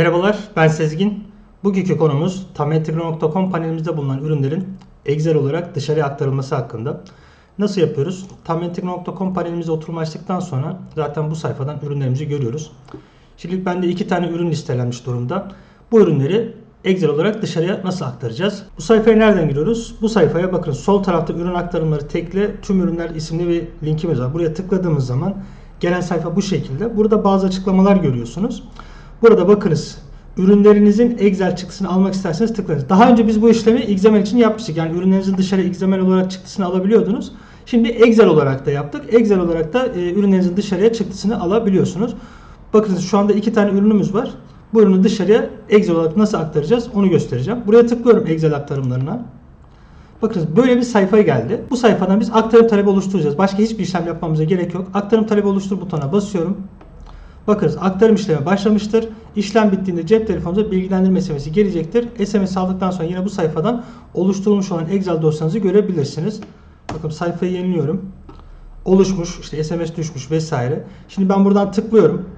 Merhabalar, ben Sezgin. Bugünkü konumuz tametegro.com panelimizde bulunan ürünlerin Excel olarak dışarıya aktarılması hakkında. Nasıl yapıyoruz? Tametegro.com panelimize oturum açtıktan sonra zaten bu sayfadan ürünlerimizi görüyoruz. Şimdi bende iki tane ürün listelenmiş durumda. Bu ürünleri Excel olarak dışarıya nasıl aktaracağız? Bu sayfaya nereden giriyoruz? Bu sayfaya bakın sol tarafta ürün aktarımları tekle tüm ürünler isimli bir linkimiz var. Buraya tıkladığımız zaman gelen sayfa bu şekilde. Burada bazı açıklamalar görüyorsunuz. Burada bakınız ürünlerinizin Excel çıktısını almak isterseniz tıklayınız. Daha önce biz bu işlemi XML için yapmıştık. Yani ürünlerinizin dışarı XML olarak çıktısını alabiliyordunuz. Şimdi Excel olarak da yaptık. Excel olarak da e, ürünlerinizin dışarıya çıktısını alabiliyorsunuz. Bakınız şu anda iki tane ürünümüz var. Bu ürünü dışarıya Excel olarak nasıl aktaracağız onu göstereceğim. Buraya tıklıyorum Excel aktarımlarına. Bakınız böyle bir sayfa geldi. Bu sayfadan biz aktarım talebi oluşturacağız. Başka hiçbir işlem yapmamıza gerek yok. Aktarım talebi oluştur butonuna basıyorum. Bakınız aktarım işlemi başlamıştır. İşlem bittiğinde cep telefonunuza bilgilendirme SMS'i gelecektir. SMS aldıktan sonra yine bu sayfadan oluşturulmuş olan Excel dosyanızı görebilirsiniz. Bakın sayfayı yeniliyorum. Oluşmuş, işte SMS düşmüş vesaire. Şimdi ben buradan tıklıyorum.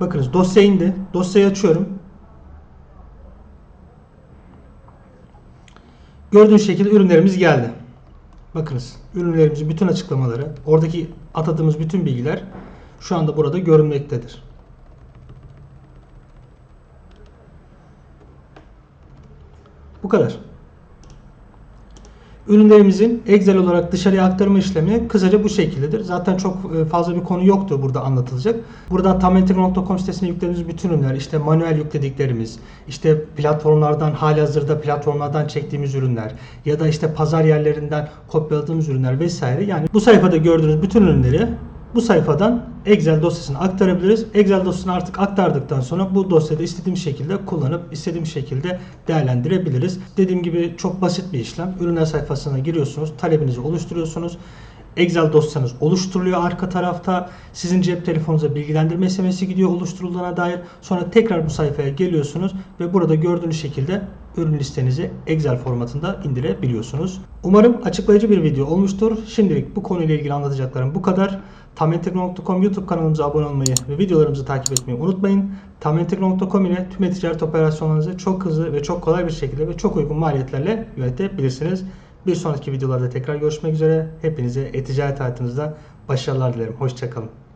Bakınız dosya indi. Dosyayı açıyorum. Gördüğünüz şekilde ürünlerimiz geldi. Bakınız ürünlerimizin bütün açıklamaları, oradaki atadığımız bütün bilgiler şu anda burada görünmektedir. Bu kadar. Ürünlerimizin Excel olarak dışarıya aktarma işlemi kısaca bu şekildedir. Zaten çok e, fazla bir konu yoktu burada anlatılacak. Burada tamentrik.com sitesine yüklediğimiz bütün ürünler, işte manuel yüklediklerimiz, işte platformlardan halihazırda platformlardan çektiğimiz ürünler ya da işte pazar yerlerinden kopyaladığımız ürünler vesaire. Yani bu sayfada gördüğünüz bütün ürünleri bu sayfadan Excel dosyasına aktarabiliriz. Excel dosyasını artık aktardıktan sonra bu dosyada istediğim şekilde kullanıp istediğim şekilde değerlendirebiliriz. Dediğim gibi çok basit bir işlem. Ürünler sayfasına giriyorsunuz, talebinizi oluşturuyorsunuz. Excel dosyanız oluşturuluyor arka tarafta. Sizin cep telefonunuza bilgilendirme SMS'i gidiyor oluşturulduğuna dair. Sonra tekrar bu sayfaya geliyorsunuz ve burada gördüğünüz şekilde ürün listenizi Excel formatında indirebiliyorsunuz. Umarım açıklayıcı bir video olmuştur. Şimdilik bu konuyla ilgili anlatacaklarım bu kadar. Tamentek.com YouTube kanalımıza abone olmayı ve videolarımızı takip etmeyi unutmayın. Tamentek.com ile tüm e-ticaret operasyonlarınızı çok hızlı ve çok kolay bir şekilde ve çok uygun maliyetlerle yönetebilirsiniz. Bir sonraki videolarda tekrar görüşmek üzere. Hepinize e-ticaret hayatınızda başarılar dilerim. Hoşçakalın.